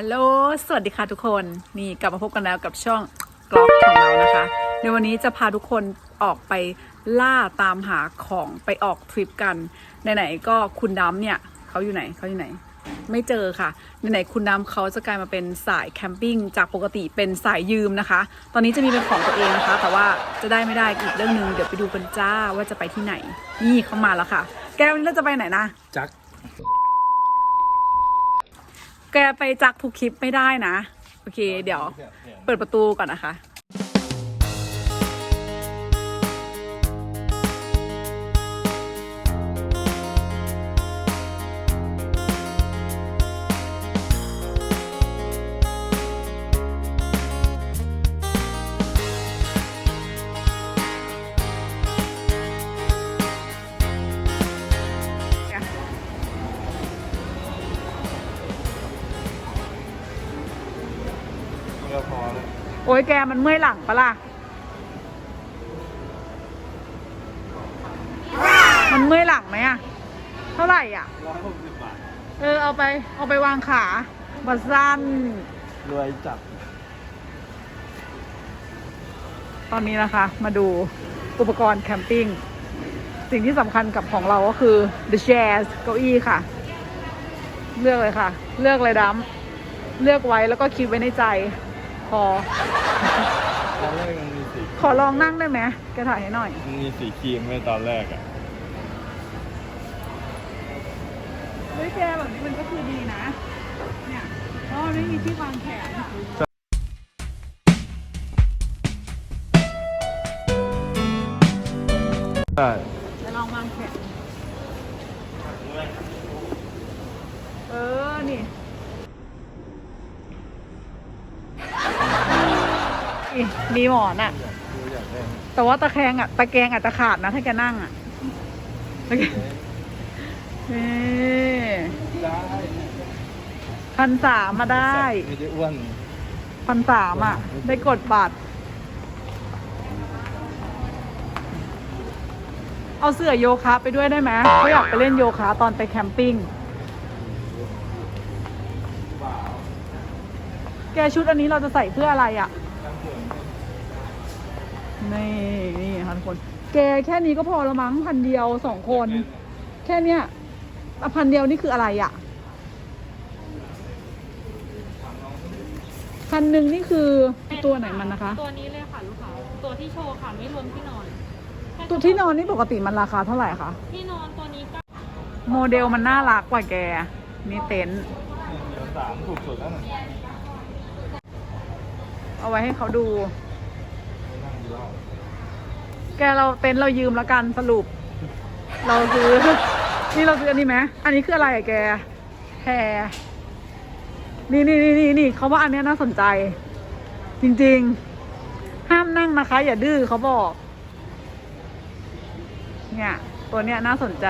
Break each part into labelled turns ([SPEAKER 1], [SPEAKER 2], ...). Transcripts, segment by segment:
[SPEAKER 1] ฮัลโหล สวัสดีค่ะทุกคน นี่กลับมาพบกันแล้วกับช่องกล็อกของเรานะคะ ในวันนี้จะพาทุกคนออกไปล่าตามหาของไปออกทริปกันไหนๆก็คุณดำเนี่ยเขาอยู่ไหนเขาอยู่ไหน ไม่เจอค่ะไหนๆคุณดำเขาจะกลายมาเป็นสายแคมปิ้งจากปกติเป็นสายยืมนะคะ ตอนนี้จะมีเป็นของตัวเองนะคะ แต่ว่าจะได้ไม่ได้อีกเรื่องหนึ่งเดี๋ยวไปดูกันจ้าว่าจะไปที่ไหน นี่เขามาแล้วค่ะ แกวันนี้เราจะไปไหนนะ
[SPEAKER 2] จัก
[SPEAKER 1] แกไปจักทุกคลิปไม่ได้นะ โอเค เดี๋ยว เปิดประตูก่อนนะคะ โอ้ยแกมันเมื่อยหลังปะล่ะ มันเมื่อยหลังไหมอะเท่าไหร่อะ
[SPEAKER 2] ร้อยหกสิบบาท
[SPEAKER 1] เออเอาไปเอาไปวางขาบัดสั้น
[SPEAKER 2] รวยจัด
[SPEAKER 1] ตอนนี้นะคะ มาดูอุปกรณ์แคมปิ้ง สิ่งที่สำคัญกับของเราก็คือ the chairs เก้าอี้ค่ะ เลือกเลยค่ะ เลือกเลยดัมเลือกไว้แล้วก็คิดไว้ในใจ พอ
[SPEAKER 2] ตอนแรกมันมีสี
[SPEAKER 1] ขอลองนั่งได้ไหมแกถ่ายให้หน่อย
[SPEAKER 2] มันมีสีครีมไว้ตอนแรกอะ
[SPEAKER 1] เฮ้ยแกแบบนี้มันก็คือดีนะ เนี่ยเพราะมันไม่มีที่วางแขน
[SPEAKER 2] ใช่
[SPEAKER 1] จะลองวางแขน เออ นี่ อีมีหมอนอะแต่ว่าตะแคงอะตะแกงอาจจะขาดนะถ้าแกนั่งอะนี่พันสามมาได้
[SPEAKER 2] ไม่ได้อ้วน
[SPEAKER 1] พันสามอะ ได้กดบัตร เอาเสื้อโยคะไปด้วยได้ไหมเขาอยากไปเล่นโยคะตอนไปแคมปิ้ง แกชุดอันนี้เราจะใส่เพื่ออะไรอะ นี่นี่ค่ะทุกคน แกแค่นี้ก็พอแล้วมั้งพันเดียวสองคน แค่เนี้ยอะพันเดียวนี่คืออะไรอะพันหนึ่งนี่คือตัวไหนมันนะคะ
[SPEAKER 3] ตัวนี้เลยค่ะลูกค้าตัวที่โชว์ค่ะไม่รวมที่นอนแค่
[SPEAKER 1] ตัวที่นอนนี่ปกติมันราคาเท่าไหร่คะ
[SPEAKER 3] ที่นอนตัวนี้ก็
[SPEAKER 1] โมเดลมันน่ารักกว่าแกมีเต็นท์
[SPEAKER 2] เดี๋ยวสามถูกสุดแล้วนะ
[SPEAKER 1] เอาไว้ให้เขาดู
[SPEAKER 2] นั่งดู
[SPEAKER 1] แกเราเต็นท์เรายืมแล้วกันสรุป เราซื้อ นี่เราซื้ออันนี้ไหมอันนี้คืออะไรอะแกแพรนี่นี่นี่นี่นี่เขาว่าอันเนี้ยน่าสนใจ จริงๆ ห้ามนั่งนะคะ อย่าดื้อเขาบอก เนี่ย ตัวเนี้ยน่าสนใจ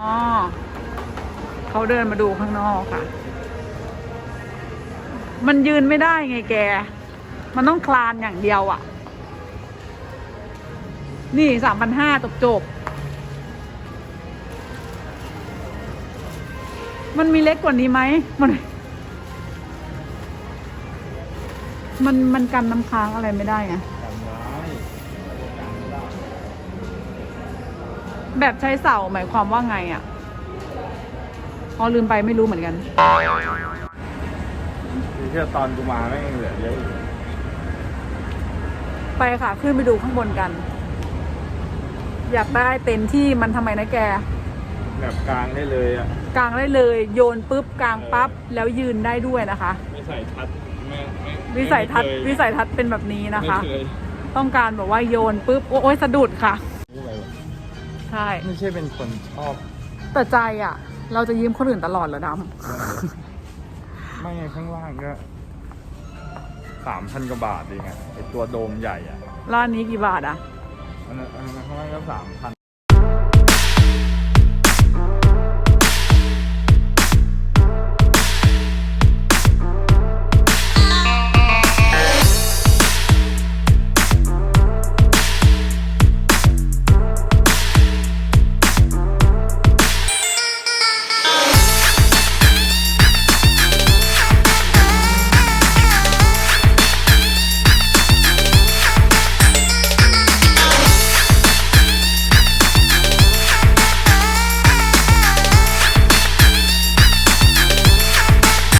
[SPEAKER 1] อ๋อเขาเดินมาดูข้างนอกค่ะ มันยืนไม่ได้ไงแก มันต้องคลานอย่างเดียวอะ่ะ นี่สามพันห้าจบจบๆมันมีเล็กกว่านี้ไหมมัน มันมันกันน้ำค้างอะไรไม่ได้ไง
[SPEAKER 2] กันไว้กันไม่ได้
[SPEAKER 1] แบบใช้เสาหมายความว่าไงอะ่ะพอลืมไปไม่รู้เหมือนกัน
[SPEAKER 2] คือแค่ตอนกูมาแม่งเหลือเยอะอยู่
[SPEAKER 1] ไปค่ะ ขึ้นไปดูข้างบนกัน อยากได้เต็นท์ที่มันทำไมนะแก
[SPEAKER 2] แบบกลางได้เลยอะ
[SPEAKER 1] กางได้เลยโยนปุ๊บกางปั๊บแล้วยืนได้ด้วยนะคะ
[SPEAKER 2] ไม่ใส่ทัดไม่ไม่
[SPEAKER 1] วิสัยทัศน์
[SPEAKER 2] ไม่เค
[SPEAKER 1] วิสัยทัศน์เป็นแบบนี้นะคะ
[SPEAKER 2] ไม่เคย
[SPEAKER 1] ต้องการแบบว่าโยนปุ๊บโอ้ยสะดุดค่ะ
[SPEAKER 2] ไม่ไหววะ
[SPEAKER 1] ใช่
[SPEAKER 2] ไม่ใช่เป็นคนชอบ
[SPEAKER 1] แต่ใจอะ เราจะยืมคนอื่นตลอดเหรอด
[SPEAKER 2] ไม่ไงข้างล่างก็สามพันกว่าบาทเองอะไอตัวโดมใหญ่อะำ
[SPEAKER 1] ร้านนี้กี่บาทอะ
[SPEAKER 2] อันนั้นอันนั้นข้างล่างก็สามพัน